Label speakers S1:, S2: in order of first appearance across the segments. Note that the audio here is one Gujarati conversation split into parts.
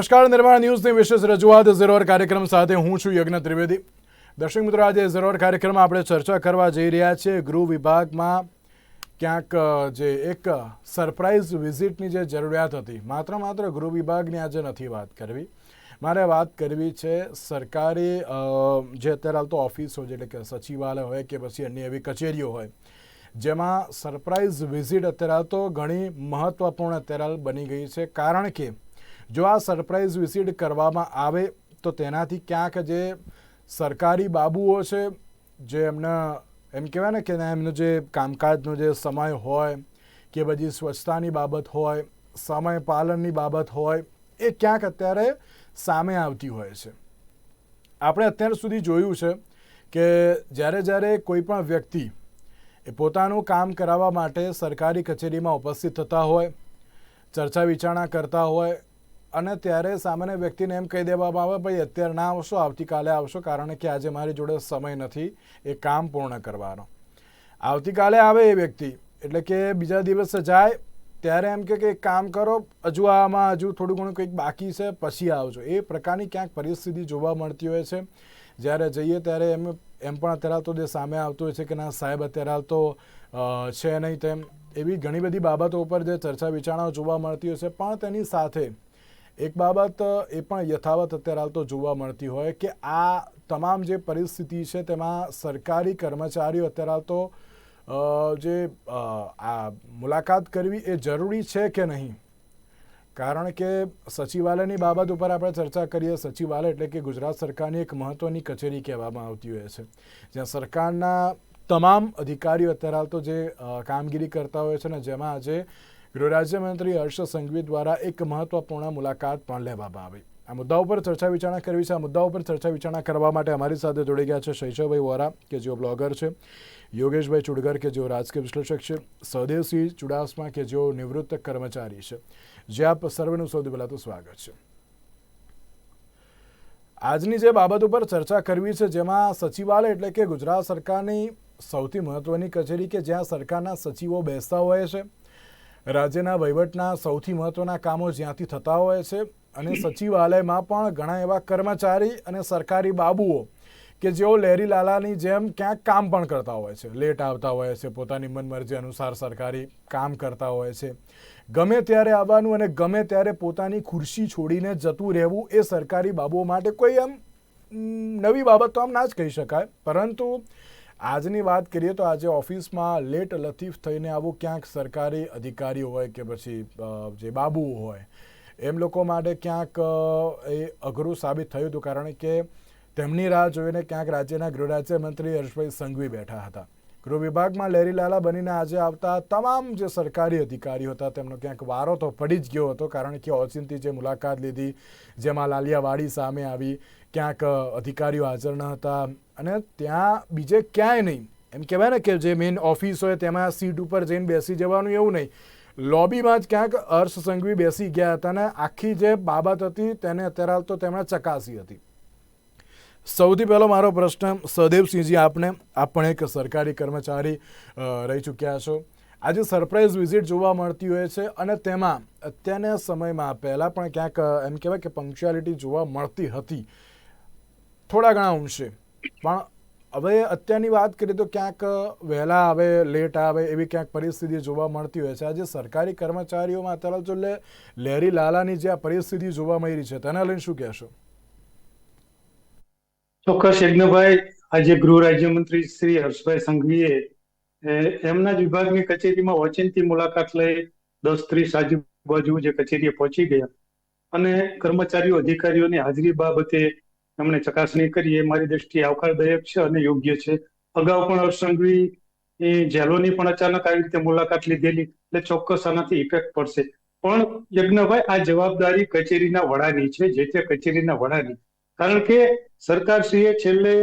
S1: નમસ્કાર, નિર્માણ ન્યૂઝની વિશેષ રજૂઆત ઝરોર કાર્યક્રમ સાથે હું છું યજ્ઞ ત્રિવેદી. દર્શક મિત્રો, આજે ઝરોર કાર્યક્રમમાં આપણે ચર્ચા કરવા જઈ રહ્યા છીએ. ગૃહ વિભાગમાં ક્યાંક જે એક સરપ્રાઇઝ વિઝિટની જે જરૂરિયાત હતી, માત્ર માત્ર ગૃહ વિભાગની આજે નથી વાત કરવી. મારે વાત કરવી છે સરકારી જે અત્યારે હાલ તો ઓફિસો એટલે કે સચિવાલય હોય કે પછી અન્ય એવી કચેરીઓ હોય, જેમાં સરપ્રાઇઝ વિઝિટ અત્યારે તો ઘણી મહત્ત્વપૂર્ણ અત્યારે બની ગઈ છે. કારણ કે જો આ સરપ્રાઇઝ વિઝિટ કરવામાં આવે, તો તેનાથી ક્યાંક જે સરકારી બાબુઓ છે, જે એમના, એમ કહેવાય ને કે એમનો જે કામકાજનો જે સમય હોય કે પછી સ્વચ્છતાની બાબત હોય, સમય પાલનની બાબત હોય, એ ક્યાંક અત્યારે સામે આવતી હોય છે. આપણે અત્યાર સુધી જોયું છે કે જ્યારે જ્યારે કોઈ પણ વ્યક્તિ એ પોતાનું કામ કરાવવા માટે સરકારી કચેરીમાં ઉપસ્થિત થતા હોય, ચર્ચા વિચારણા કરતા હોય અને ત્યારે સામાન્ય વ્યક્તિને એમ કહી દેવામાં આવે, ભાઈ, અત્યારે ના આવશો, આવતીકાલે આવશો, કારણ કે આજે મારી જોડે સમય નથી, એ કામ પૂર્ણ કરવાનો. આવતીકાલે આવે એ વ્યક્તિ, એટલે કે બીજા દિવસે જાય, ત્યારે એમ કે કામ કરો, હજુ આમાં હજુ થોડું ઘણું કંઈક બાકી છે, પછી આવજો. એ પ્રકારની ક્યાંક પરિસ્થિતિ જોવા મળતી હોય છે. જ્યારે જઈએ ત્યારે એમ એમ પણ અત્યારે તો જે સામે આવતું હોય છે કે, ના, સાહેબ, અત્યારે હાલ તો છે નહીં તેમ, એવી ઘણી બધી બાબતો ઉપર જે ચર્ચા વિચારણાઓ જોવા મળતી હોય છે. પણ તેની સાથે એક બાબત એ પણ યથાવત અત્યારે હાલ તો જોવા મળતી હોય કે આ તમામ જે પરિસ્થિતિ છે તેમાં સરકારી કર્મચારીઓ અત્યારે હાલ તો જે આ મુલાકાત કરવી એ જરૂરી છે કે નહીં? કારણ કે સચિવાલયની બાબત ઉપર આપણે ચર્ચા કરીએ, સચિવાલય એટલે કે ગુજરાત સરકારની એક મહત્ત્વની કચેરી કહેવામાં આવતી હોય છે. જ્યાં સરકારના તમામ અધિકારીઓ અત્યારે હાલ તો જે કામગીરી કરતા હોય છે ને જેમાં આજે ગૃહ રાજ્યમંત્રી હર્ષ સંઘવી દ્વારા એક મહત્વપૂર્ણ મુલાકાત પણ લેવામાં આવી. આ મુદ્દા ઉપર ચર્ચા વિચારણા કરવી છે. આ મુદ્દા ઉપર ચર્ચા વિચારણા કરવા માટે અમારી સાથે જોડી ગયા છે શૈશવભાઈ વોરા, કે જેઓ બ્લોગર છે, યોગેશભાઈ ચુડગર, કે જેઓ રાજકીય વિશ્લેષક છે સહદેવસિંહ ચુડાસમા, કે જેઓ નિવૃત્ત કર્મચારી છે. જે આપ સર્વેનું સૌથી પહેલાં તો સ્વાગત છે. આજની જે બાબત ઉપર ચર્ચા કરવી છે, જેમાં સચિવાલય એટલે કે ગુજરાત સરકારની સૌથી મહત્વની કચેરી, કે જ્યાં સરકારના સચિવો બેસતા હોય છે રાજ્યના વહીવટના સૌથી મહત્વના કામો જ્યાંથી થતા હોય છે અને સચિવાલયમાં પણ ઘણા એવા કર્મચારી અને સરકારી બાબુઓ કે જેઓ લહેરી લાલાની જેમ ક્યાંક કામ પણ કરતા હોય છે. લેટ આવતા હોય છે, પોતાની મનમરજી અનુસાર સરકારી કામ કરતા હોય છે. ગમે ત્યારે આવવાનું અને ગમે ત્યારે પોતાની ખુરશી છોડીને જતું રહેવું એ સરકારી બાબુઓ માટે કોઈ આમ નવી બાબત તો આમ ના જ કહી શકાય. પરંતુ આજની વાત કરીએ તો આજે ઓફિસમાં લેટ લતીફ થઈને આવું ક્યાંક સરકારી અધિકારી હોય કે પછી જે બાબુ હોય, એમ લોકો માટે ક્યાંક એ અઘરું સાબિત થયું હતું કારણ કે તેમની રાહ જોઈને ક્યાંક રાજ્યના ગૃહ રાજ્યમંત્રી હર્ષભાઈ સંઘવી બેઠા હતા. ગૃહ વિભાગમાં લહેરીલાલા બનીને આજે આવતા તમામ જે સરકારી અધિકારીઓ હતા, તેમનો ક્યાંક વારો તો પડી જ ગયો હતો કારણ કે ઓચિંતી જે મુલાકાત લીધી, જેમાં લાલિયાવાડી સામે આવી, ક્યાંક અધિકારીઓ હાજર ન હતા અને ત્યાં બીજે ક્યાંય નહીં. એમ કહેવાય ને કે જે મેઇન ઓફિસ હોય તેમાં સીટ ઉપર જઈને બેસી જવાનું એવું નહીં. લોબીમાં જ ક્યાંક હર્ષ સંઘવી બેસી ગયા હતા અને આખી જે બાબત હતી તેને અત્યારે હાલ તો તેમણે ચકાસી હતી. સૌથી પહેલો મારો પ્રશ્ન સહદેવસિંહજી આપને, આપ પણ એક સરકારી કર્મચારી રહી ચૂક્યા છો. આજે સરપ્રાઇઝ વિઝિટ જોવા મળતી હોય છે અને તેમાં અત્યારના સમયમાં પહેલાં પણ ક્યાંક, એમ કહેવાય કે પંક્ચ્યુઆલિટી જોવા મળતી હતી. થોડા ઘણા અંશે. પણ હવે અત્યારની વાત કરીએ તો ક્યાંક વહેલા આવે લેટ આવે એવી ક્યાંક પરિસ્થિતિ જોવા મળતી હોય છે. આજે સરકારી કર્મચારીઓમાં અત્યારે જો લહેરી લાલાની જે આ પરિસ્થિતિ જોવા મળી છે, તેના લઈને શું કહેશો?
S2: ચોક્કસ, યજ્ઞભાઈ, આજે ગૃહ રાજ્યમંત્રી શ્રી હર્ષભાઈ સંઘવીએ એમના જ વિભાગની કચેરીમાં ઓચિંતી મુલાકાત લઈ દસ ત્રીસ આજુબાજુ જે કચેરીએ પહોંચી ગયા. અને કર્મચારીઓ, અધિકારીઓની હાજરી બાબતે એમણે ચકાસણી કરી એ મારી દ્રષ્ટિએ આવકારદાયક છે અને યોગ્ય છે. અગાઉ પણ હર્ષ એ જેલોની પણ અચાનક આવી રીતે મુલાકાત લીધેલી, એટલે ચોક્કસ આનાથી ઇફેક્ટ પડશે. પણ યજ્ઞભાઈ, આ જવાબદારી કચેરીના વડાની છે, જે તે કચેરીના વડાની. કારણ કે સરકારશ્રીએ છેલ્લે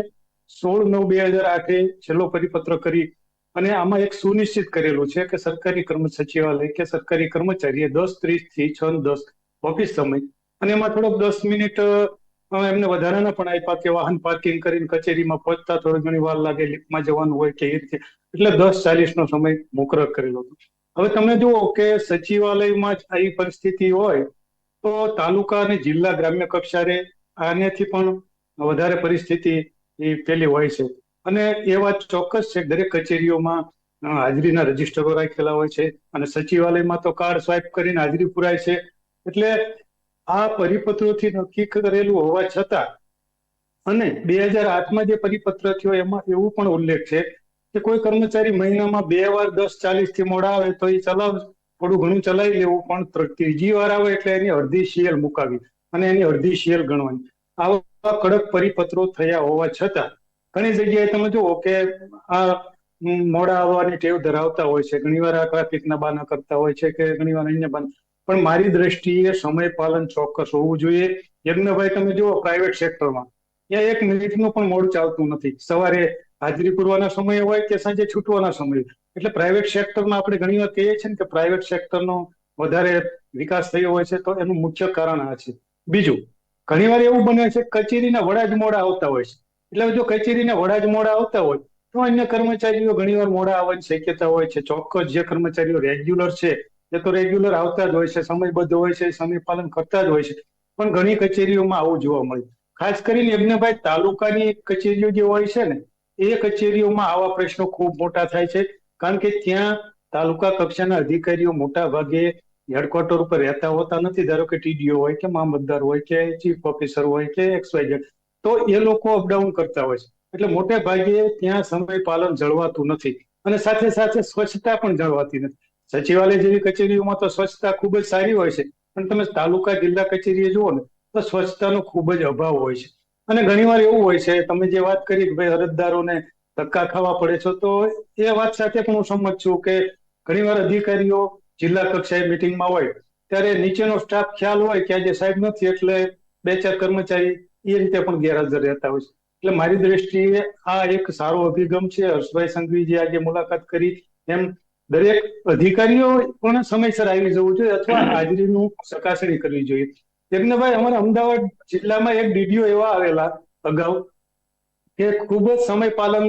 S2: સોળ નવ બે હજાર આઠે છેલ્લો પરિપત્ર કરી અને આમાં એક સુનિશ્ચિત કરેલું છે કે સરકારી કર્મ સચિવાલય કે સરકારી કર્મચારીએ દસ, ત્રીસથી છ દસ ઓફિસ સમય અને એમાં થોડોક દસ મિનિટ એમને વધારાના પણ આપ્યા કે વાહન પાર્કિંગ કરીને કચેરીમાં પહોંચતા થોડી ઘણી વાર લાગે લિફ્ટમાં જવાનું હોય કે એ રીતે. એટલે દસ ચાલીસ નો સમય મુકરર કરેલો હતો. હવે તમે જુઓ કે સચિવાલયમાં જ આવી પરિસ્થિતિ હોય તો તાલુકા અને જિલ્લા ગ્રામ્ય કક્ષાએ આનેથી પણ વધારે પરિસ્થિતિ એ પેલી હોય છે. અને એ વાત ચોક્કસ છે, દરેક કચેરીઓમાં હાજરીના રજીસ્ટરો રાખેલા હોય છે અને સચિવાલયમાં તો કાર્ડ સ્વાઇપ કરીને હાજરી પુરાય છે. એટલે આ પરિપત્રોથી નક્કી કરેલું હોવા છતાં અને બે હજાર આઠમાં જે પરિપત્ર થયો એમાં એવું પણ ઉલ્લેખ છે કે કોઈ કર્મચારી મહિનામાં બે વાર દસ ચાલીસથી મોડા આવે તો એ ચલાવ, થોડું ઘણું ચલાવી લેવું, પણ ત્રીજી વાર આવે એટલે એની અડધી શિયલ મુકાવી અને એની અડધી શિયલ ગણવાની. આવા કડક પરિપત્રો થયા હોવા છતાં ઘણી જગ્યાએ તમે જુઓ કે આ મોડા આવવાની ટેવ ધરાવતા હોય છે. ઘણીવાર આ ટ્રાફિકના બાના કરતા હોય છે કે ઘણીવાર અન્ય બાના પણ મારી દ્રષ્ટિએ સમય પાલન ચોક્કસ હોવું જોઈએ. યજ્ઞભાઈ, તમે જુઓ પ્રાઇવેટ સેક્ટરમાં ત્યાં એક મિનિટનું પણ મોડું ચાલતું નથી. સવારે હાજરી પૂરવાના સમય હોય કે સાંજે છૂટવાના સમય એટલે પ્રાઇવેટ સેક્ટરમાં આપણે ઘણી વાર કહીએ છીએ કે પ્રાઇવેટ સેક્ટરનો વધારે વિકાસ થયો હોય છે તો એનું મુખ્ય કારણ આ છે. બીજું ઘણીવાર એવું બને છે કચેરીના વડા જ મોડા આવતા હોય છે. એટલે જો કચેરીના વડા જ મોડા આવતા હોય, તો અન્ય કર્મચારીઓ ઘણીવાર મોડા આવવાની શક્યતા હોય છે. ચોક્કસ જે કર્મચારીઓ રેગ્યુલર છે એ તો રેગ્યુલર આવતા જ હોય છે સમયબદ્ધ હોય છે, સમય પાલન કરતા જ હોય છે. પણ ઘણી કચેરીઓમાં આવું જોવા મળે. ખાસ કરીને યજ્ઞભાઈ તાલુકાની કચેરીઓ જે હોય છે ને, એ કચેરીઓમાં આવા પ્રશ્નો ખૂબ મોટા થાય છે. કારણ કે ત્યાં તાલુકા કક્ષાના અધિકારીઓ મોટા ભાગે હેડક્વાર્ટર ઉપર રહેતા હોતા નથી. ધારો કે ટીડીઓ હોય કે મામલતદાર હોય કે ચીફ ઓફિસર હોય કે એક્સવાયઝેડ તો એ લોકો અપડાઉન કરતા હોય છે. એટલે મોટે ભાગે ત્યાં સમય પાલન જળવાતું નથી. અને સાથે સાથે સ્વચ્છતા પણ જળવાતી નથી. સચિવાલય જેવી કચેરીઓમાં તો સ્વચ્છતા ખૂબ જ સારી હોય છે. પણ તમે તાલુકા, જિલ્લા કચેરીએ જુઓ ને, તો સ્વચ્છતાનો ખૂબ જ અભાવ હોય છે. અને ઘણીવાર એવું હોય છે, તમે જે વાત કરી કે ભાઈ અરજદારોને ધક્કા ખાવા પડે છે, તો એ વાત સાથે પણ હું સંમત છું કે ઘણીવાર અધિકારીઓ જિલ્લા કક્ષાએ મિટિંગમાં હોય, ત્યારે નીચેનો સ્ટાફ ખ્યાલ હોય કે આજે સાહેબ નથી, એટલે બે ચાર કર્મચારી એ રીતે પણ ગેરહાજર રહેતા હોય છે. એટલે મારી દ્રષ્ટિએ આ એક સારો અભિગમ છે. હર્ષભાઈ સંઘવીજી આજે મુલાકાત કરી, એમ દરેક અધિકારીઓ પણ સમયસર આવી જવું જોઈએ અથવા હાજરીનું ચકાસણી કરવી જોઈએ. યજ્ઞભાઈ અમારા અમદાવાદ જિલ્લામાં એક ડીડીઓ એવા આવેલા અગાઉ કે ખૂબ જ સમય પાલન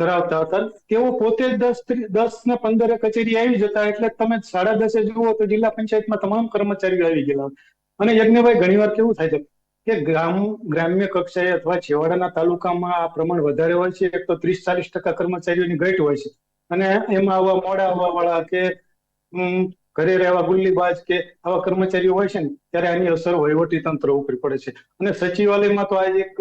S2: ધરાવતા હતા. તેઓ પોતે દસ દસ ને પંદરે કચેરી આવી જતા એટલે તમે સાડા દસે જુઓ તો જિલ્લા પંચાયતમાં તમામ કર્મચારીઓ આવી ગયેલા. અને યજ્ઞભાઈ ઘણીવાર કેવું થાય છે કે ગ્રામ ગ્રામ્ય કક્ષાએ અથવા છેવાડાના તાલુકામાં આ પ્રમાણ વધારે હોય છે એક તો ત્રીસ ચાલીસ ટકા કર્મચારીઓની ઘટ હોય છે. અને એમાં આવા મોડા આવવા વાળા કે ઘરે રહેવા ગુલ્લીબાજ કે આવા કર્મચારીઓ હોય છે ને, ત્યારે આની અસર વહીવટી તંત્ર ઉપર પડે છે. અને સચિવાલયમાં તો આજે એક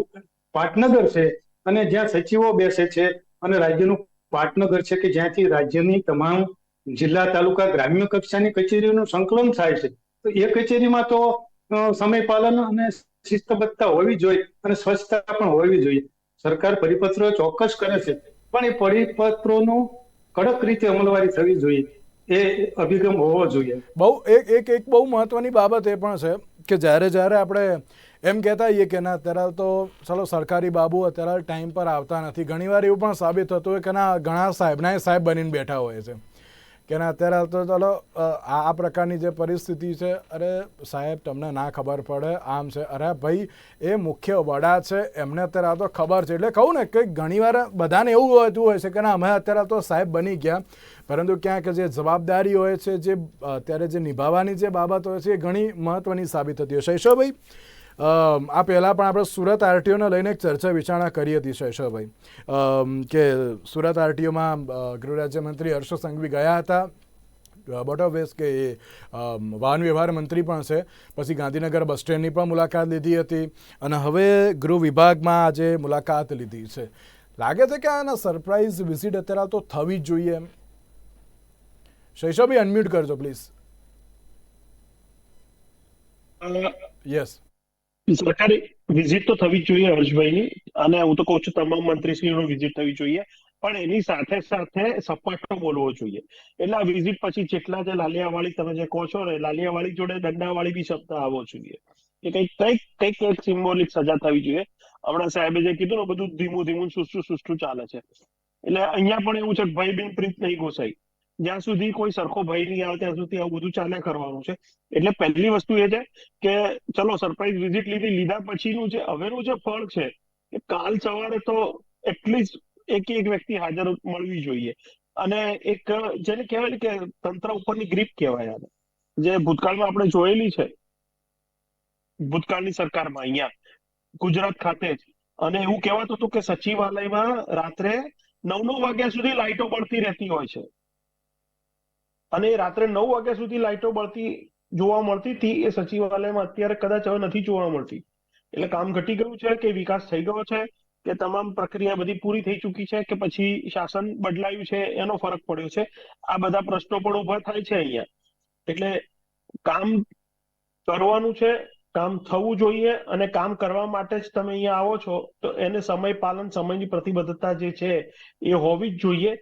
S2: પાટનગર છે, અને જ્યાં સચિવો બેસે છે, અને રાજ્યનું પાટનગર છે કે જ્યાંથી રાજ્યની તમામ જિલ્લા, તાલુકા, ગ્રામ્ય કક્ષાની કચેરીઓનું સંકલન થાય છે. તો એ કચેરીમાં તો સમય પાલન અને શિસ્તબદ્ધતા હોવી જોઈએ અને સ્વચ્છતા પણ હોવી જોઈએ. સરકાર પરિપત્રો ચોક્કસ કરે છે, પણ એ પરિપત્રોનું કડક રીતે અમલવારી થવી જોઈએ, એ અભિગમ હોવો જોઈએ.
S1: બહુ, એક એક એક બહુ મહત્વની બાબત એ પણ છે કે જ્યારે જ્યારે આપણે એમ કહેતા હોઈએ કે ના, અત્યારે તો ચલો સરકારી બાબુ અત્યારે ટાઈમ પર આવતા નથી. ઘણીવાર એવું પણ સાબિત થતું હોય કે ના, ઘણા સાહેબના સાહેબ બનીને બેઠા હોય છે. કે અત્યારે તો ચાલો આ પ્રકારની જે પરિસ્થિતિ છે, અરે સાહેબ, તમને ના ખબર પડે, આમ છે. અરે ભાઈ, એ મુખ્ય વડા છે, એમને અત્યારે આ તો ખબર છે. એટલે કહું ને કે ઘણીવાર બધાને એવું હોતું હોય છે કે ના, અમે અત્યારે તો સાહેબ બની ગયા. પરંતુ ક્યાંક જે જવાબદારી હોય છે, જે અત્યારે જે નિભાવવાની જે બાબત હોય છે, એ ઘણી મહત્વની સાબિત થતી હોય શૈશવભાઈ આ પહેલાં પણ આપણે સુરત આરટીઓને લઈને એક ચર્ચા વિચારણા કરી હતી શૈશવભાઈ કે સુરત આરટીઓમાં ગૃહ રાજ્યમંત્રી હર્ષ સંઘવી ગયા હતા. બોટ ઓફ વેસ્ટ કે એ વાહન વ્યવહાર મંત્રી પણ છે. પછી ગાંધીનગર બસ સ્ટેન્ડની પણ મુલાકાત લીધી હતી. અને હવે ગૃહ વિભાગમાં આજે મુલાકાત લીધી છે. લાગે છે કે આના સરપ્રાઇઝ વિઝિટ અત્યારે તો થવી જ જોઈએ એમ. શૈશવભાઈ અનમ્યુટ કરજો પ્લીઝ યસ
S3: સરકારી વિઝિટ તો થવી જોઈએ હર્ષભાઈની. અને હું તો કહું છું તમામ મંત્રીશ્રીઓનો વિઝિટ થવી જોઈએ. પણ એની સાથે સાથે સપાટો બોલવો જોઈએ. એટલે આ વિઝિટ પછી જેટલા જે લાલિયાવાળી તમે જે કહો છો ને, લાલિયાવાળી જોડે દંડાવાળી બી શબ્દ આવવો જોઈએ. કે કંઈક કંઈક કંઈક એક સિમ્બોલિક સજા થવી જોઈએ. હમણાં સાહેબે જે કીધું ને, બધું ધીમું ધીમું સુસ્તું સુસ્તું ચાલે છે. એટલે અહીંયા પણ એવું છે ભય બિન પ્રીત નહીં ઘોસાઈ જ્યાં સુધી કોઈ સરખો ભય નહીં આવે, ત્યાં સુધી આવું બધું ચાલ્યા કરવાનું છે. એટલે પહેલી વસ્તુ એ છે કે, ચલો સરપ્રાઈઝ વિઝિટ લીધી, લીધા પછીનું જે હવેનું જે ફળ છે, એ કાલ સવારે તો એટલીસ્ટ એક એક વ્યક્તિ હાજર મળવી જોઈએ. અને એક જેને કહેવાય કે તંત્ર ઉપરની ગ્રીપ કહેવાય આને. જે ભૂતકાળમાં આપણે જોયેલી છે, ભૂતકાળની સરકારમાં અહીંયા, ગુજરાત ખાતે જ. અને એવું કહેવાતું હતું કે સચિવાલયમાં રાત્રે નવ નવ વાગ્યા સુધી લાઇટો બળતી રહેતી હોય છે. અને રાત્રે નવ વાગ્યા સુધી લાઇટો બળતી જોવા મળતી હતી. એ સચિવાલયમાં અત્યારે કદાચ હવે નથી જોવા મળતી. એટલે કામ ઘટી ગયું છે કે વિકાસ થઈ ગયો છે કે તમામ પ્રક્રિયા બધી પૂરી થઈ ચૂકી છે કે પછી શાસન બદલાયું છે એનો ફરક પડ્યો છે? આ બધા પ્રશ્નો પણ ઊભા થાય છે અહીંયા. એટલે કામ કરવાનું છે, કામ થવું જોઈએ અને કામ કરવા માટે જ તમે અહીંયા આવો છો. તો એને સમય પાલન સમયની પ્રતિબદ્ધતા જે છે એ હોવી જ જોઈએ.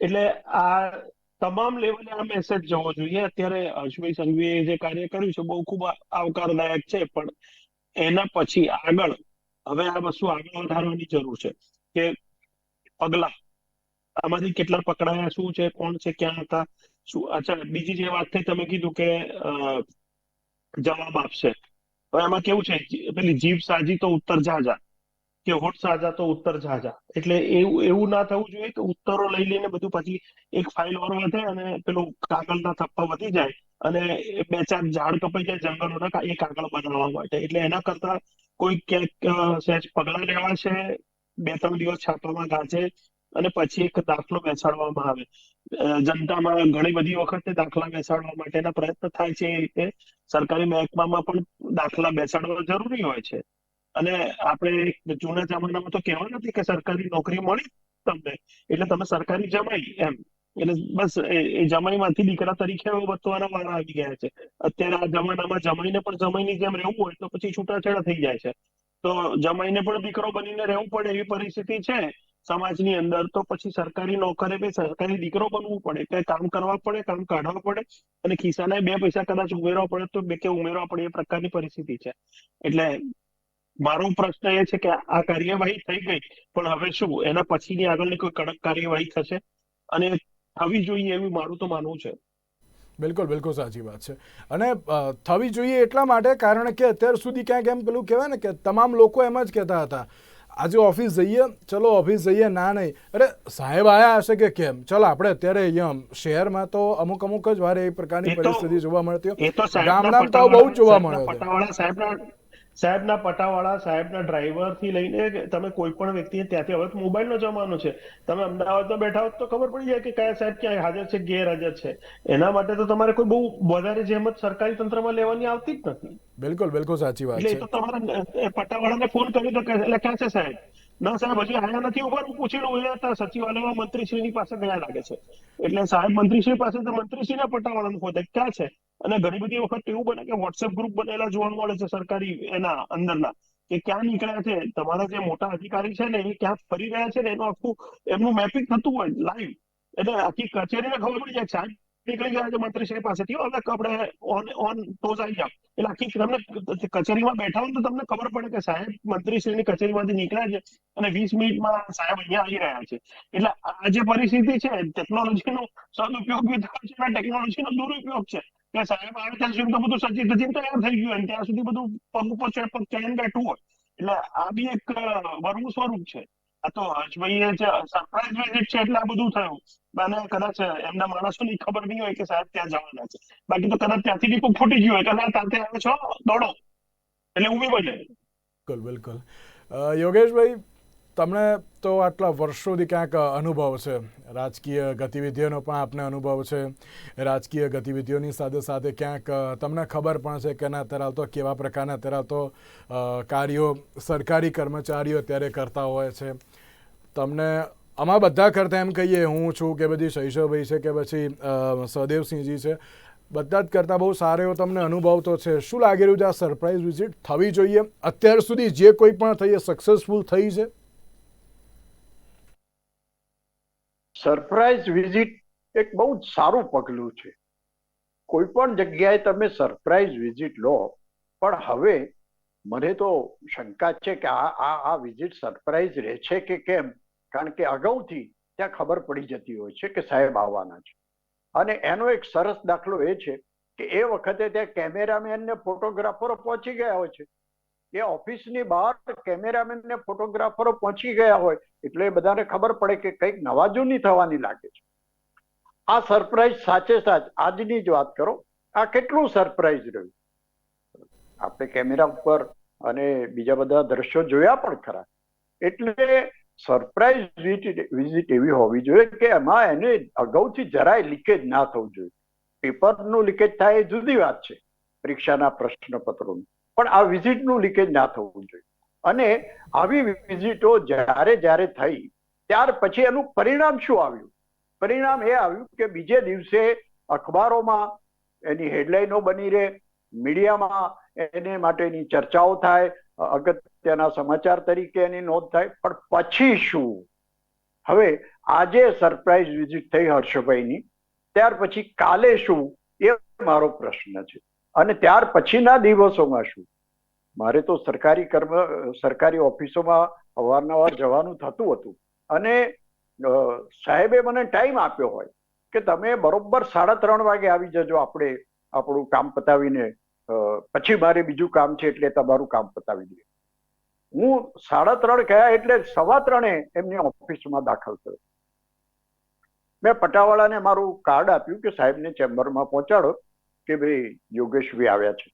S3: એટલે આ તમામ લેવલે આ મેસેજ જવો જોઈએ. અત્યારે હર્ષભાઈ સંઘવીએ જે કાર્ય કર્યું છે, બહુ ખૂબ આવકારદાયક છે, પણ એના પછી આગળ, હવે આ વસ્તુ આગળ વધારવાની જરૂર છે કે પગલા. આમાંથી કેટલા પકડાયા, શું છે, કોણ છે, ક્યાં હતા, શું, અચ્છા, બીજી જે વાત થઈ, તમે કીધું કે જવાબ આપશે. હવે એમાં કેવું છે પેલી જીભ સાજી તો ઉત્તર જાજા કે હોટ સાજા તો ઉત્તર જાજા. એટલે એવું એવું ના થવું જોઈએ કે ઉત્તરો લઈ લઈને બધું પછી એક ફાઇલ વાર વધે અને પેલું કાગળના થપ્પા વધી જાય અને બે ચાર ઝાડ કપાઈ જાય જંગલોના એ કાગળ બનાવવા માટે. એટલે એના કરતા કોઈ ક્યાંક સહેજ પગલા લેવા છે, બે ત્રણ દિવસ છાપામાં ગાજે અને પછી એક દાખલો બેસાડવામાં આવે. જનતામાં ઘણી બધી વખતે દાખલા બેસાડવા માટેના પ્રયત્ન થાય છે એ રીતે. સરકારી મહેકમામાં પણ દાખલા બેસાડવા જરૂરી હોય છે. અને આપણે જૂના જમાનામાં તો કહેવા નથી કે સરકારી નોકરી મળી તમને. એટલે તમે સરકારી જમાઈ એમ. એટલે બસ એ જમાઈમાંથી દીકરા તરીકે હવે બચવાના વાળા આવી ગયા છે. અત્યારે આ જમાનામાં જમાઈને પણ જમાઈની જેમ રહેવું હોય તો પછી છૂટાછેડા થઈ જાય છે. તો જમાઈને પણ દીકરો બનીને રહેવું પડે એવી પરિસ્થિતિ છે. સમાજની અંદર તો પછી સરકારી નોકરે બે સરકારી દીકરો બનવું પડે. કે કામ કરવા પડે, કામ કાઢવા પડે અને ખિસ્સાના બે પૈસા કદાચ ઉમેરવા પડે તો બે કે ઉમેરવા પડે એ પ્રકારની પરિસ્થિતિ છે. એટલે મારો પ્રશ્ન એ છે કે આ કાર્યવાહી થઈ ગઈ પણ હવે શું? એના પછીની આગળની કોઈ કડક કાર્યવાહી થશે? અને થવી જોઈએ એવું મારું તો માનવું છે.
S1: બિલકુલ બિલકુલ સાચી વાત છે. અને થવી જોઈએ એટલા માટે કારણ કે અત્યાર સુધી ક્યાંક એમ પેલું કહેવાય ને કે તમામ લોકો એમ જ કહેતા હતા આજે ઓફિસ જઈએ ચલો ઓફિસ જઈએ ના નહીં. અરે સાહેબ આયા હશે કે કેમ? ચલો આપણે અત્યારે અહીંયા શહેરમાં તો અમુક અમુક જ વારે એ પ્રકારની પરિસ્થિતિ જોવા મળતી ગામડામાં તો બહુ જ જોવા
S3: પટાવાળા-
S1: મળે છે.
S3: સાહેબના સાહેબના પટાવાળા સાહેબના ડ્રાઈવરથી લઈને તમે કોઈ પણ વ્યક્તિ ત્યાંથી હવે તો મોબાઈલ નો જમાનો છે. તમે અમદાવાદમાં બેઠા હોત તો ખબર પડી જાય કે કયા સાહેબ ક્યાં હાજર છે ગેરહાજર છે. એના માટે તો તમારે કોઈ બહુ વધારે જહેમત સરકારી તંત્રમાં લેવાની આવતી જ નથી.
S1: બિલકુલ બિલકુલ સાચી વાત
S3: એટલે તો તમારે પટાવાળાને ફોન કર્યો તો એટલે ક્યાં છે સાહેબ ના સાહેબ હજી આયા નથી ઊભા. હું પૂછી લઉં એ સચિવાલયમાં મંત્રીશ્રીની પાસે ગયા લાગે છે. એટલે સાહેબ મંત્રીશ્રી પાસે તો મંત્રીશ્રીના પટ્ટાવાળાને થાય, ક્યાં છે? અને ઘણી બધી વખત એવું બને કે વોટ્સએપ ગ્રુપ બનેલા જોવા મળે છે સરકારી એના અંદરના કે ક્યાં નીકળ્યા છે? તમારા જે મોટા અધિકારી છે ને એ ક્યાં ફરી રહ્યા છે ને? એનું આખું એમનું મેપિંગ થતું હોય લાઈવ એટલે આખી કચેરીને ખબર પડી જાય સાહેબ નીકળી ગયા છે મંત્રીશ્રી પાસેથી. હવે આપણે ઓન ઓન ટોઝ આવી જાવ એટલે આખી તમને કચેરીમાં બેઠા હોય તો તમને ખબર પડે કે સાહેબ મંત્રીશ્રીની કચેરીમાંથી નીકળ્યા છે અને વીસ મિનિટમાં સાહેબ અહીંયા આવી રહ્યા છે. એટલે આ જે પરિસ્થિતિ છે ટેકનોલોજીનો સદુપયોગ બી થાય છે અને ટેકનોલોજીનો દુરુપયોગ છે. કે સાહેબ આવે ત્યાં સુધી તો બધું સચિન સચિન તૈયાર થઈ ગયું અને ત્યાં સુધી બધું પગ ઉપર ચડીને બેઠું હોય. એટલે આ બી એક વરવું સ્વરૂપ છે. આ તો હર્ષભાઈએ જે સરપ્રાઈઝ વિઝિટ છે એટલે આ બધું થયું. અને કદાચ એમના માણસોની ખબર નહીં હોય કે સાહેબ ત્યાં જવાના છે. બાકી તો કદાચ ત્યાંથી બી કોઈ ફૂટી ગયું હોય કદાચ તાતે આવે છો, દોડો. એટલે ઊભી બને
S1: બિલકુલ બિલકુલ. યોગેશભાઈ, તમને તો આટલા વર્ષોથી ક્યાંક અનુભવ છે. રાજકીય ગતિવિધિઓનો પણ આપને અનુભવ છે. રાજકીય ગતિવિધિઓની સાથે સાથે ક્યાંક તમને ખબર પણ છે કે ના અત્યારે તો કેવા પ્રકારના અત્યારે તો કાર્યો સરકારી કર્મચારીઓ અત્યારે કરતા હોય છે. તમને આમાં બધા કરતાં એમ કહીએ, હું છું કે બધી શૈશવભાઈ છે કે પછી સહદેવસિંહજી છે, બધા જ કરતાં બહુ સારો એવો તમને અનુભવ તો છે. શું લાગી રહ્યું છે આ સરપ્રાઇઝ વિઝિટ થવી જોઈએ? અત્યાર સુધી જે કોઈ પણ થઈ એ સક્સેસફુલ થઈ છે?
S4: સરપ્રાઈઝ વિઝિટ એક બહુ જ સારું પગલું છે. કોઈ પણ જગ્યાએ તમે સરપ્રાઈઝ વિઝિટ લો, પણ હવે મને તો શંકા છે કે આ આ આ વિઝિટ સરપ્રાઈઝ રહે છે કે કેમ? કારણ કે અગાઉથી ત્યાં ખબર પડી જતી હોય છે કે સાહેબ આવવાના છે. અને એનો એક સરસ દાખલો એ છે કે એ વખતે ત્યાં કેમેરામેન ને ફોટોગ્રાફરો પહોંચી ગયા હોય છે. એ ઓફિસની બહાર કેમેરામેન ને ફોટોગ્રાફરો પહોંચી ગયા હોય એટલે એ બધાને ખબર પડે કે કંઈક નવાજૂની થવાની લાગે છે. આ સરપ્રાઈઝ સાચે સાચ આજની જ વાત કરો, આ કેટલું સરપ્રાઈઝ રહ્યું? આપણે કેમેરા ઉપર અને બીજા બધા દ્રશ્યો જોયા પણ ખરા. એટલે સરપ્રાઈઝ વિઝિટ વિઝિટ એવી હોવી જોઈએ કે એમાં એને અગાઉથી જરાય લીકેજ ના થવું જોઈએ. પેપરનું લીકેજ થાય એ જુદી વાત છે, પરીક્ષાના પ્રશ્નપત્રોનું. પણ આ વિઝિટનું લીકેજ ના થવું જોઈએ. અને આવી વિઝિટો જ્યારે જ્યારે થઈ, ત્યાર પછી એનું પરિણામ શું આવ્યું? પરિણામ એ આવ્યું કે બીજે દિવસે અખબારોમાં એની હેડલાઇનો બની રહે મીડિયામાં એને માટેની ચર્ચાઓ થાય અગત્યના સમાચાર તરીકે એની નોંધ થાય. પણ પછી શું? હવે આજે સરપ્રાઈઝ વિઝિટ થઈ હર્ષભાઈની. ત્યાર પછી કાલે શું? એ મારો પ્રશ્ન છે. અને ત્યાર પછીના દિવસોમાં શું? મારે તો સરકારી કર્મ, સરકારી ઓફિસોમાં અવારનવાર જવાનું થતું હતું. અને સાહેબે મને ટાઈમ આપ્યો હોય કે તમે બરોબર સાડા ત્રણ વાગે આવી જજો. આપણે આપણું કામ પતાવીને પછી મારે બીજું કામ છે એટલે તમારું કામ પતાવી દઈએ. હું સાડા ત્રણ ગયા એટલે સવા ત્રણે એમની ઓફિસમાં દાખલ થયો. મેં પટાવાળાને મારું કાર્ડ આપ્યું કે સાહેબને ચેમ્બરમાં પહોંચાડો કે ભાઈ યોગેશભાઈ આવ્યા છે.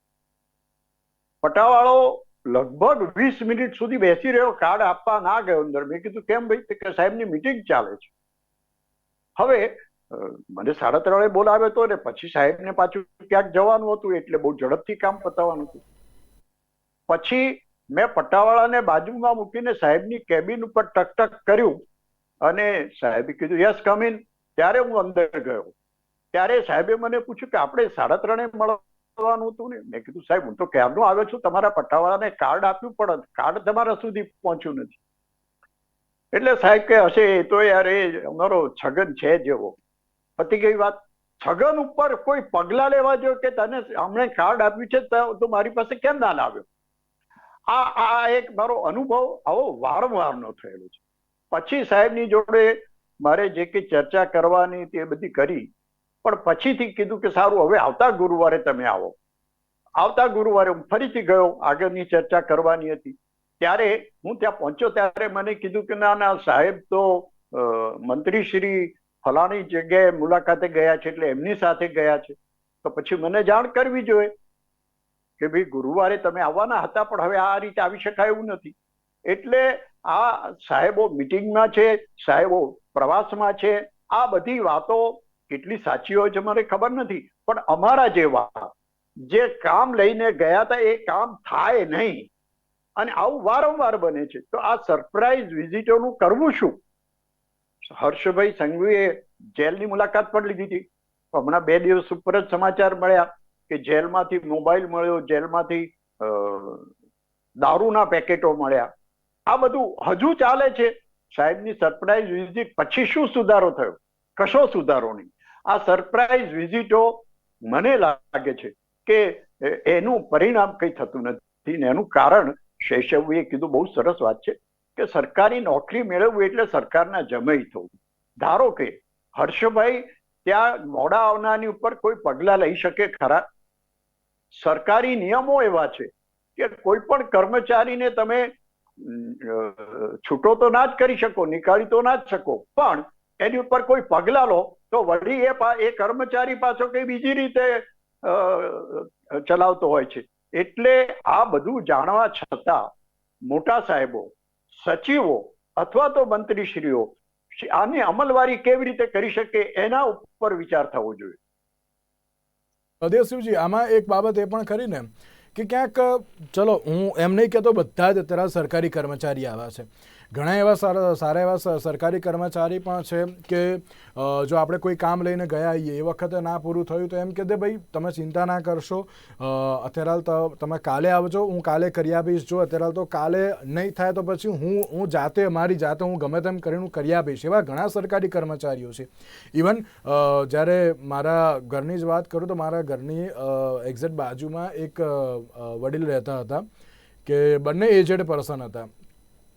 S4: પટાવાળો લગભગ વીસ મિનિટ સુધી બેસી રહ્યો, કાર્ડ આપવા ના ગયો અંદર. મેં કીધું, કેમ ભાઈ? કે સાહેબની મિટિંગ ચાલે છે. હવે મને સાડા ત્રણે બોલાવ્યો હતો ને, પછી સાહેબને પાછું ક્યાંક જવાનું હતું એટલે બહુ ઝડપથી કામ પતાવવાનું હતું. પછી મેં પટ્ટાવાળાને બાજુમાં મૂકીને સાહેબની કેબિન ઉપર ટક ટક કર્યું અને સાહેબે કીધું યસ કમ ઇન ત્યારે હું અંદર ગયો. ત્યારે સાહેબે મને પૂછ્યું કે, આપણે સાડા ત્રણે મળવાનું હતું ને? મેં કીધું, સાહેબ, હું તો ક્યારનો આવ્યો છું, તમારા પટ્ટાવાળાને કાર્ડ આપ્યું પણ કાર્ડ તમારા સુધી પહોંચ્યું નથી. એટલે સાહેબ કે હશે એ તો યાર, એ અમારો છગન છે જેવો. પતી ગઈ વાત. છગન ઉપર કોઈ પગલા લેવા જોઈએ કે તને હમણે કાર્ડ આપ્યું છે તો મારી પાસે કેમ ના લાવ્યો? આ આ એક મારો અનુભવ આવો વારંવારનો થયેલો છે. પછી સાહેબની જોડે મારે જે કે ચર્ચા કરવાની તે બધી કરી. પણ પછીથી કીધું કે સારું, હવે આવતા ગુરુવારે તમે આવો. આવતા ગુરુવારે હું ફરીથી ગયો, આગળની ચર્ચા કરવાની હતી. ત્યારે હું ત્યાં પહોંચ્યો ત્યારે મને કીધું કે ના ના, સાહેબ તો મંત્રીશ્રી મંત્રી શ્રી ફલાણી જગ્યાએ મુલાકાતે ગયા છે એટલે એમની સાથે ગયા છે. તો પછી મને જાણ કરવી જોઈએ કે ભાઈ ગુરુવારે તમે આવવાના હતા, પણ હવે આ રીતે આવી શકાય એવું નથી. એટલે આ સાહેબો મિટિંગમાં છે, સાહેબો પ્રવાસમાં છે, આ બધી વાતો કેટલી સાચી હોય છે મને ખબર નથી. પણ અમારા જેવા જે કામ લઈને ગયા હતા એ કામ થાય નહીં. અને આવું વારંવાર બને છે. તો આ સરપ્રાઈઝ વિઝિટોનું કરવું શું? હર્ષભાઈ સંઘવીએ જેલની મુલાકાત પણ લીધી હતી. હમણાં બે દિવસ ઉપર જ સમાચાર મળ્યા કે જેલમાંથી મોબાઈલ મળ્યો, જેલમાંથી દારૂના પેકેટો મળ્યા. આ બધું હજુ ચાલે છે. સાહેબની સરપ્રાઇઝ વિઝિટ પછી શું સુધારો થયો? કશો સુધારો નહીં. આ સરપ્રાઇઝ વિઝિટો મને લાગે છે કે એનું પરિણામ કંઈ થતું નથી ને એનું કારણ શૈશવીએ કીધું બહુ સરસ વાત છે. કે સરકારી નોકરી મેળવવું એટલે સરકારના જમઈ થવું. ધારો કે હર્ષભાઈ ત્યાં મોડા આવનારની ઉપર કોઈ પગલા લઈ શકે ખરા? સરકારી નિયમો એવા છે કે કોઈ પણ કર્મચારીને તમે છૂટો તો ના જ કરી શકો, નીકાળી તો ના જ શકો, પણ એની ઉપર કોઈ પગલા લો તો વળી એ એ કર્મચારી પાછો કઈ બીજી રીતે ચલાવતો હોય છે. એટલે આ બધું જાણવા છતાં મોટા સાહેબો સચિવો અથવા તો મંત્રીશ્રીઓ આની અમલવારી કેવી રીતે કરી શકે એના ઉપર વિચાર થવો જોઈએ.
S1: દેવશિવજી આમાં એક બાબત એ પણ ખરી ને કે ક્યાંક, ચલો, હું એમ નહીં કહેતો બધા જ અત્યારે સરકારી કર્મચારી આવા છે. ઘણા એવા સારા સારા એવા સરકારી કર્મચારી પણ છે કે જો આપણે કોઈ કામ લઈને ગયા હોઈએ એ વખતે ના પૂરું થયું તો એમ કે દે ભાઈ, તમે ચિંતા ના કરશો. અત્યારે તમે કાલે આવજો, હું કાલે કરી આપીશ જો અત્યારે તો કાલે નહીં થાય તો પછી હું હું જાતે, મારી જાતે હું ગમે તેમ કરીને કરી આપીશ એવા ઘણા સરકારી કર્મચારીઓ છે. ઇવન જ્યારે મારા ઘરની જ વાત કરું તો મારા ઘરની એક્ઝેક્ટ બાજુમાં એક વડીલ રહેતા હતા કે બંને એજેડ પર્સન હતા.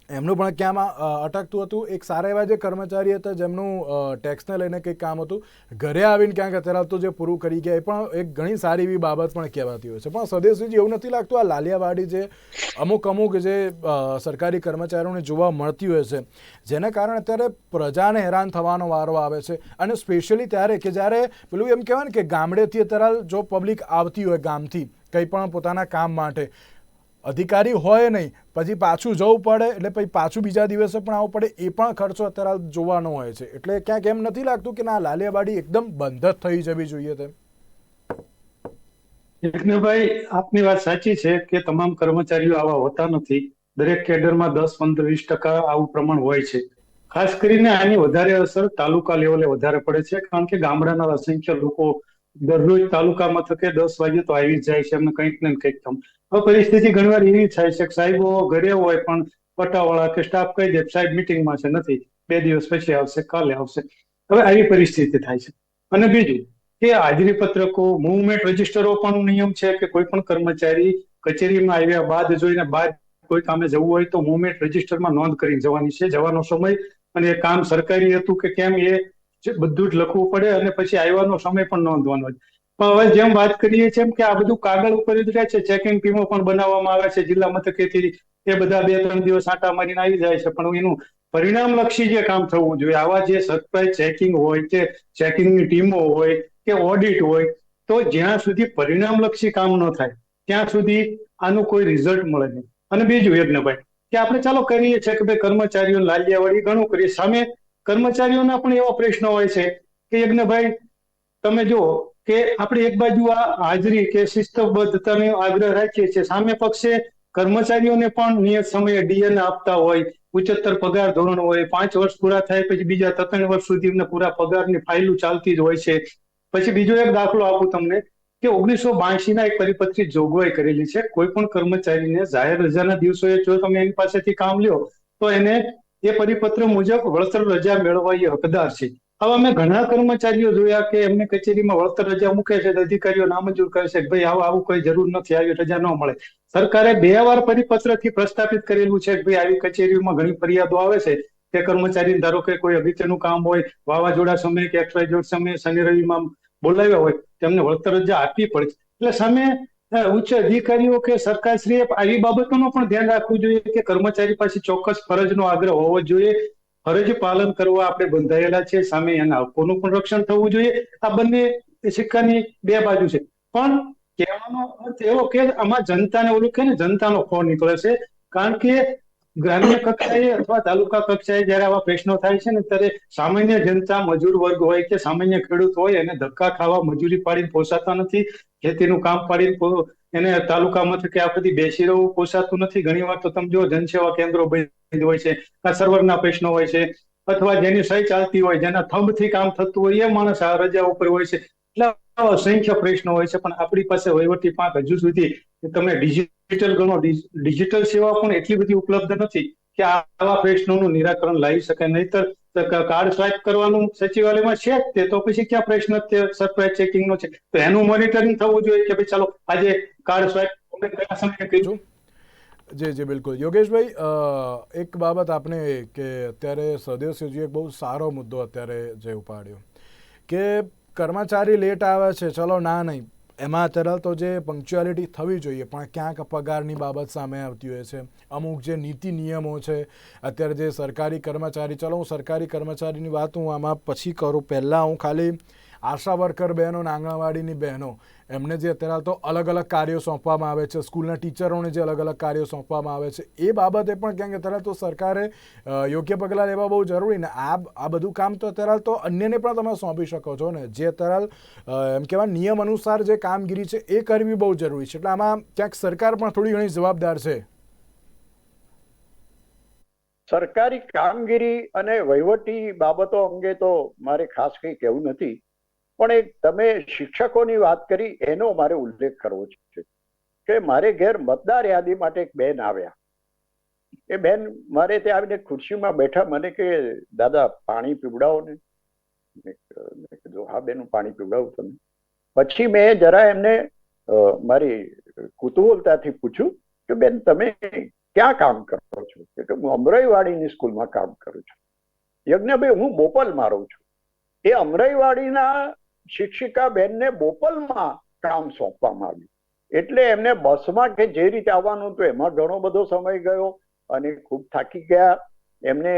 S1: એમનું પણ ક્યાંમાં અટકતું હતું. એક સારા એવા જે કર્મચારી હતા, જેમનું ટેક્સને લઈને કંઈક કામ હતું, ઘરે આવીને ક્યાંક અત્યારે તો જે પૂરું કરી ગયા, એ પણ એક ઘણી સારી એવી બાબત પણ કહેવાતી હોય છે. પણ સ્વદેશીજી, એવું નથી લાગતું આ લાલિયાવાડી જે અમુક અમુક જે સરકારી કર્મચારીઓને જોવા મળતી હોય છે, જેના કારણે અત્યારે પ્રજાને હેરાન થવાનો વારો આવે છે. અને સ્પેશિયલી ત્યારે કે જ્યારે, પેલું એમ કહેવાય ને કે ગામડેથી અત્યારે જો પબ્લિક આવતી હોય ગામથી, કંઈ પણ પોતાના કામ માટે અધિકારી હોય નહીં, પછી પાછું જવું પડે એટલે પછી પાછું બીજા દિવસે પણ આવવું પડે, એ પણ ખર્ચો અત્યારે જોવાનો હોય છે. એટલે ક્યાંક એમ નથી લાગતું કે ના, લાલિયાબાડી એકદમ બંધ જ થઈ જવી જોઈએ તેમ.
S2: યજ્ઞભાઈ આપની વાત સાચી છે કે તમામ કર્મચારીઓ આવા હોતા નથી. દરેક કેડરમાં દસ, પંદર, વીસ ટકા આવું પ્રમાણ હોય છે. ખાસ કરીને આની વધારે અસર તાલુકા લેવલે વધારે પડે છે, કારણ કે ગામડાના અસંખ્ય લોકો દરરોજ તાલુકા મથકે દસ વાગે તો આવી જાય છે, એમને કંઈક ને કંઈક કામ. પરિસ્થિતિ ઘણીવાર એવી થાય છે કે સાહેબો ઘરે હોય પણ પટાવાળા કે સ્ટાફ કહી દે સાહેબ મિટિંગમાં છે, નથી. બે દિવસ પછી આવશે, કાલે આવશે. હવે આવી પરિસ્થિતિ થાય છે. અને બીજું કે હાજરી પત્રકો મુવમેન્ટ રજીસ્ટરો પણ નિયમ છે કે કોઈ પણ કર્મચારી કચેરીમાં આવ્યા બાદ જોઈને બાદ કોઈ કામે જવું હોય તો મુવમેન્ટ રજીસ્ટરમાં નોંધ કરી જવાની છે. જવાનો સમય અને એ કામ સરકારી હતું કે કેમ એ જે બધું જ લખવું પડે અને પછી આવ્યાનો સમય પણ નોંધવાનો પણ હવે જેમ વાત કરીએ છીએ એમ કે આ બધું કાગળ ઉપર જ છે. ચેકિંગ ટીમો પણ બનાવવામાં આવે છે. જિલ્લા મથકેથી એ બધા બે ત્રણ દિવસ આટા મારીને આવી જાય છે. પણ એનું પરિણામલક્ષી જે કામ થવું જોઈએ, આવા જે સતત ચેકિંગ હોય કે ચેકિંગની ટીમો હોય કે ઓડિટ હોય, તો જ્યાં સુધી પરિણામલક્ષી કામ ન થાય, ત્યાં સુધી આનું કોઈ રિઝલ્ટ મળે નહીં. અને બીજું યજ્ઞભાઈ, કે આપણે ચાલો કરીએ છીએ કે ભાઈ કર્મચારીઓ લાલિયાવાળી ઘણું કરીએ. સામે કર્મચારીઓના પણ એવા પ્રશ્નો હોય છે કે યજ્ઞભાઈ, તમે જુઓ કે આપણે એક બાજુ આ હાજરી કે શિસ્તબદ્ધતાનો આગ્રહ રાખીએ છીએ. સામે પક્ષે કર્મચારીઓને પણ નિયત સમયે ડીએન આપતા હોય, ઉચ્ચતર પગાર ધોરણ હોય, પાંચ વર્ષ પૂરા થાય પછી બીજા ત્રણ વર્ષ સુધી પૂરા પગારની ફાઇલો ચાલતી જ હોય છે. પછી બીજો એક દાખલો આપું તમને કે ઓગણીસો બાસી ના એક પરિપત્રી જોગવાઈ કરેલી છે. કોઈ પણ કર્મચારીને જાહેર રજાના દિવસોએ જો તમે એની પાસેથી કામ લ્યો, તો એને એ પરિપત્ર મુજબ વળતર રજા મેળવવા એ હકદાર છે. હવે અમે ઘણા કર્મચારીઓ જોયા કે એમને કચેરીમાં વળતર રજા મૂકે છે અધિકારીઓ નામંજૂર કરે છે ભાઈ આવું આવું કોઈ જરૂર નથી, આવી રજા ન મળે. સરકારે બે વાર પરિપત્રથી પ્રસ્થાપિત કરેલું છે કે ભાઈ આવી કચેરીઓમાં ઘણી ફરિયાદો આવે છે કે કર્મચારી ધારો કે કોઈ અગત્યનું કામ હોય, વાવાઝોડા સમયે કે એક્સવાઇઝેડ સમયે શનિ રવિમાં બોલાવ્યા હોય, તેમને વળતર રજા આપવી પડે એટલે સામે ઉચ્ચ અધિકારીઓ કે સરકારશ્રીએ આવી બાબતોનું પણ ધ્યાન રાખવું જોઈએ કે કર્મચારી પાસે ચોક્કસ ફરજનો આગ્રહ હોવો જોઈએ. ફરજ પાલન કરવા આપણે બંધાયેલા છે, સામે એના હકોનું પણ રક્ષણ થવું જોઈએ. આ બંને સિક્કાની બે બાજુ છે. પણ કહેવાનો અર્થ એવો કે આમાં જનતાને ઓલું કે ને, જનતાનો ખો નીકળે છે. કારણ કે ગ્રામ્ય કક્ષાએ અથવા તાલુકા કક્ષાએ જયારે આવા પ્રશ્નો થાય છે ને, ત્યારે સામાન્ય જનતા, મજૂર વર્ગ હોય કે સામાન્ય ખેડૂત હોય, એને ધક્કા ખાવા મજૂરી પાડીને પોસાતા નથી, ખેતીનું કામ પાડીને એને તાલુકા મથકે આ બધી બેસી રહેવું પોસાતું નથી. ઘણી વાર તો તમે જો જનસેવા કેન્દ્રો બંધ હોય છે, આ સર્વરના પ્રશ્નો હોય છે, અથવા જેની સહી ચાલતી હોય, જેના થંભથી કામ થતું હોય, એ માણસ આ રજા ઉપર હોય છે. એટલે અસંખ્ય પ્રશ્નો હોય છે, પણ આપણી પાસે વહીવટી પાંખ હજુ સુધી તમે ડિજિટલ ગણો ડિજિટલ સેવા પણ એટલી બધી ઉપલબ્ધ નથી કે આવા પ્રશ્નોનું નિરાકરણ લાવી શકે. નહીતર કાર્ડ સ્વાઇપ કરવાનું સચિવાલયમાં છે તે, તો પછી ક્યાં પ્રશ્ન સરપ્રાઇઝ ચેકિંગ છે. તો એનું મોનિટરિંગ થવું જોઈએ કે ભાઈ ચાલો, આજે કાર્ડ સ્વાઇપ કયા સમયે કીધું
S1: જી જી, બિલકુલ. યોગેશભાઈ એક બાબત આપણે કે અત્યારે સદસ્યજીએ બહુ સારો મુદ્દો અત્યારે જે ઉપાડ્યો કે કર્મચારી લેટ આવે છે. ચલો ના નહીં. એમાં અત્યારે તો જે પંક્ચ્યુઆલિટી થવી જોઈએ, પણ ક્યાંક પગારની બાબત સામે આવતી હોય છે. અમુક જે નીતિ નિયમો છે, અત્યારે જે સરકારી કર્મચારી, ચલો હું સરકારી કર્મચારીની વાત હું આમાં પછી કરું. પહેલાં હું ખાલી આશા વર્કર બહેનો અને આંગણવાડીની બહેનો, એમને જે અત્યારે તો અલગ અલગ કાર્યો સોંપવામાં આવે છે, સ્કૂલના ટીચરોને જે અલગ અલગ કાર્યો સોંપવામાં આવે છે, એ બાબતે પણ ક્યાંક અત્યારે તો સરકારે યોગ્ય પગલાં લેવા બહુ જરૂરી ને આ આ બધું કામ તો અત્યારે તો અન્યને પણ તમે સોંપી શકો છો ને, જે અત્યારે એમ કહેવાય નિયમ અનુસાર જે કામગીરી છે એ કરવી બહુ જરૂરી છે, એટલે આમાં ક્યાંક સરકાર પણ થોડી ઘણી જવાબદાર છે.
S4: સરકારી કામગીરી અને વહીવટી બાબતો અંગે તો મારે ખાસ કંઈ કહેવું નથી પણ એક તમે શિક્ષકોની વાત કરી, એનો મારે ઉલ્લેખ કરવો છે કે મારે ઘેર મતદાર યાદી માટે એક બેન આવ્યા. એ બેન મારે ત્યાં આવીને ખુરશીમાં બેઠા મને કે, દાદા, પાણી પીવડાવો ને. કીધું હા બેન, હું પાણી પીવડાવું તમને. પછી મેં જરા એમને મારી કુતૂહલતાથી પૂછ્યું કે, બેન, તમે ક્યાં કામ કરો છો? કે હું અમરાઈવાડીની સ્કૂલમાં કામ કરું છું. યજ્ઞભાઈ, હું બોપલમાં રહું છું. એ અમરાઈવાડીના શિક્ષિકા બેનને બોપલમાં કામ સોંપવામાં આવ્યું. એટલે એમને બસમાં કે જે રીતે આવવાનું હતું, એમાં ઘણો બધો સમય ગયો અને ખૂબ થાકી ગયા. એમને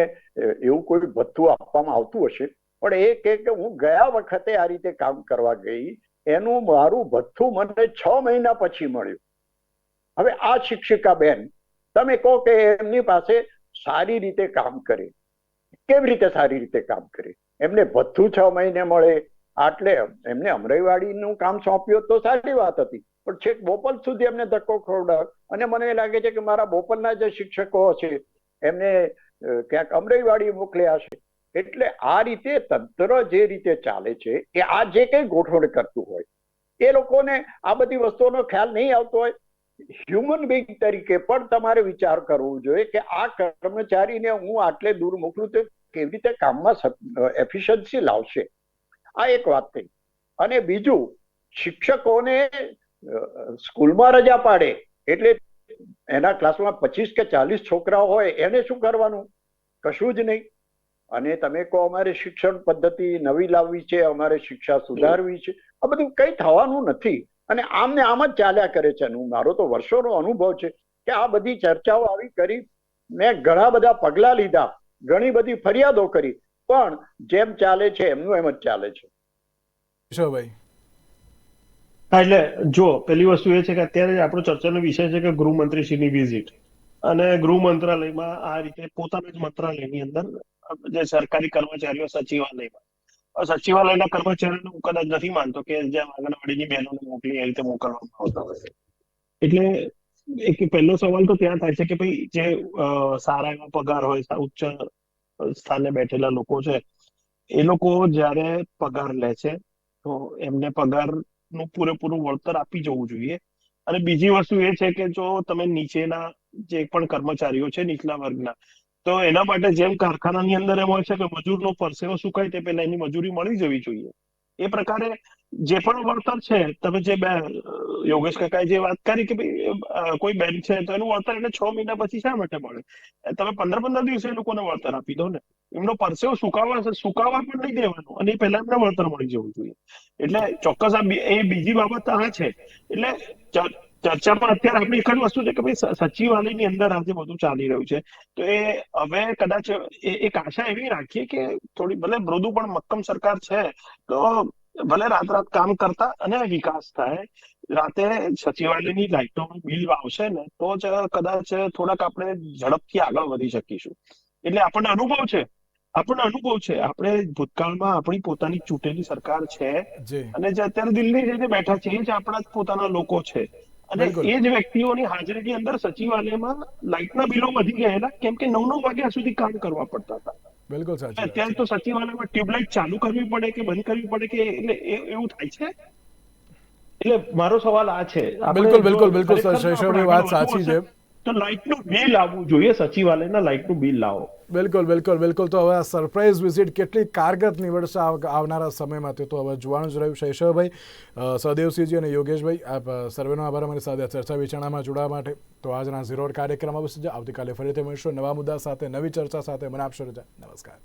S4: એવું કોઈ ભથ્થું આપવામાં આવતું હશે. પણ એ કે હું ગયા વખતે આ રીતે કામ કરવા ગઈ. એનું મારું ભથ્થું મને છ મહિના પછી મળ્યું. હવે આ શિક્ષિકા બેન તમે કહો કે એમની પાસે સારી રીતે કામ કરે. કેવી રીતે સારી રીતે કામ કરે? એમને ભથ્થું છ મહિને મળે. આટલે એમને અમરાઈવાડીનું કામ સોંપ્યું તો સારી વાત હતી. પણ છેક બોપલ સુધી એમને ધક્કો ખવડાવ અને મને લાગે છે કે મારા બોપલના જે શિક્ષકો છે એમને ક્યાંક અમરાઈવાડી મોકલ્યા છે એટલે આ રીતે તંત્ર જે રીતે ચાલે છે, એ આ જે કંઈ ગોઠવણ કરતું હોય, એ લોકોને આ બધી વસ્તુઓનો ખ્યાલ નહીં આવતો હોય. હ્યુમન બિંગ તરીકે પણ તમારે વિચાર કરવો જોઈએ કે આ કર્મચારીને હું આટલે દૂર મોકલું તો કેવી રીતે કામમાં એફિશિયન્સી લાવશે? આ એક વાત થઈ. અને બીજું, શિક્ષકોને સ્કૂલમાં રજા પાડે એટલે એના ક્લાસમાં પચીસ કે ચાલીસ છોકરાઓ હોય, એને શું કરવાનું? કશું જ નહીં. અને તમે કહો અમારે શિક્ષણ પદ્ધતિ નવી લાવવી છે, અમારે શિક્ષા સુધારવી છે, આ બધું કઈ થવાનું નથી. અને આમ ને આમ જ ચાલ્યા કરે છે. મારો તો વર્ષોનો અનુભવ છે કે આ બધી ચર્ચાઓ આવી કરી, મેં ઘણા બધા પગલા લીધા, ઘણી બધી ફરિયાદો કરી. પણ જેમ ચાલે છે એમનું એમ જ ચાલે છે.
S3: હા એટલે જો પેલી વસ્તુ એ છે કે અત્યારે આપણો ચર્ચાનો વિષય છે કે ગૃહમંત્રીશ્રીની વિઝિટ અને ગૃહ મંત્રાલયમાં આ રીતે પોતાના જ મંત્રાલયની અંદર જે સરકારી કર્મચારીઓ સચિવાલયમાં. સચિવાલયના કર્મચારીઓને હું કદાચ નથી માનતો કે જેમ આંગણવાડીની બહેનોને મોકલી એ રીતે મોકલવામાં આવતા હોય. એટલે એક પહેલો સવાલ તો ત્યાં થાય છે કે ભાઈ જે સારા એવા પગાર હોય ઉચ્ચ સ્થાને બેઠેલા લોકો છે, એ લોકો જ્યારે પગાર લે છે, તો એમને પગારનું પૂરેપૂરું વળતર આપી જવું જોઈએ. અને બીજી વસ્તુ એ છે કે જો તમે નીચેના જે પણ કર્મચારીઓ છે, નીચલા વર્ગના, તો એના માટે જેમ કારખાનાની અંદર એમ હોય છે કે મજૂરનો પરસેવો સુકાય તે પહેલા એની મજૂરી મળી જવી જોઈએ. એ પ્રકારે જે પણ વળતર છે, તમે જે બે યોગેશ કાકાએ જે વાત કરી કે ભાઈ કોઈ બેન છે, તો એનું વળતર એને છ મહિના પછી શા માટે મળે? તમે પંદર પંદર દિવસે એ લોકોને વળતર આપી દો ને. એમનો પરસેવો સુકાવા સુકાવા પણ નહીં દેવાનો અને એ પહેલા એમને વળતર મળી જવું જોઈએ. એટલે ચોક્કસ આ એ બીજી બાબત આ છે. એટલે ચર્ચામાં અત્યારે આપણે એક જ વસ્તુ છે કે ભાઈ સચિવાલયની અંદર આજે બધું ચાલી રહ્યું છે. તો એ હવે કદાચ એક આશા એવી રાખીએ કે થોડી ભલે મૃદુ પણ મક્કમ સરકાર છે તો ભલે રાત રાત કામ કરતા અને વિકાસ થાય રાતે સચિવાલયની લાઇટો બિલ આવશે ને તો જ કદાચ થોડાક આપણે ઝડપથી આગળ વધી શકીશું. એટલે આપણને અનુભવ છે. આપણને અનુભવ છે. આપણે ભૂતકાળમાં આપણી પોતાની ચૂંટેલી સરકાર છે અને જે અત્યારે દિલ્હી જઈને બેઠા છે એ જ આપણા જ પોતાના લોકો છે. અને. એ જ વ્યક્તિઓની હાજરીની અંદર સચિવાલયમાં લાઇટના બિલો વધી ગયેલા કેમ કે નવ નવ વાગ્યા સુધી કામ કરવા પડતા હતા.
S1: બિલકુલ સાચું
S3: અત્યારે તો સચિવાલયમાં ટ્યુબલાઇટ ચાલુ કરવી પડે કે બંધ કરવી પડે કે એટલે એવું થાય છે? એટલે મારો સવાલ આ છે.
S1: બિલકુલ, બિલકુલ, બિલકુલ, સર,
S3: શૈશવની
S1: વાત સાચી છે.
S3: તો લાઇટનું બિલ આવવું જોઈએ, સચિવાલયના લાઇટનું બિલ લાવો.
S1: બિલકુલ બિલકુલ બિલકુલ. તો હવે આ સરપ્રાઇઝ વિઝિટ કેટલી કારગત નીવડશે આવનારા સમયમાં તે તો હવે જોવાનું જ રહ્યું. શૈશવભાઈ સહદેવસિંહજી અને યોગેશભાઈ, આપ સર્વેનો આભાર. અમારી સાથે ચર્ચા વિચારણામાં જોડાવા માટે તો આજના ઝીરો કાર્યક્રમ આવશે આવતીકાલે ફરીથી મળીશું. નવા મુદ્દા સાથે, નવી ચર્ચા સાથે. મને આપશો રજા. નમસ્કાર.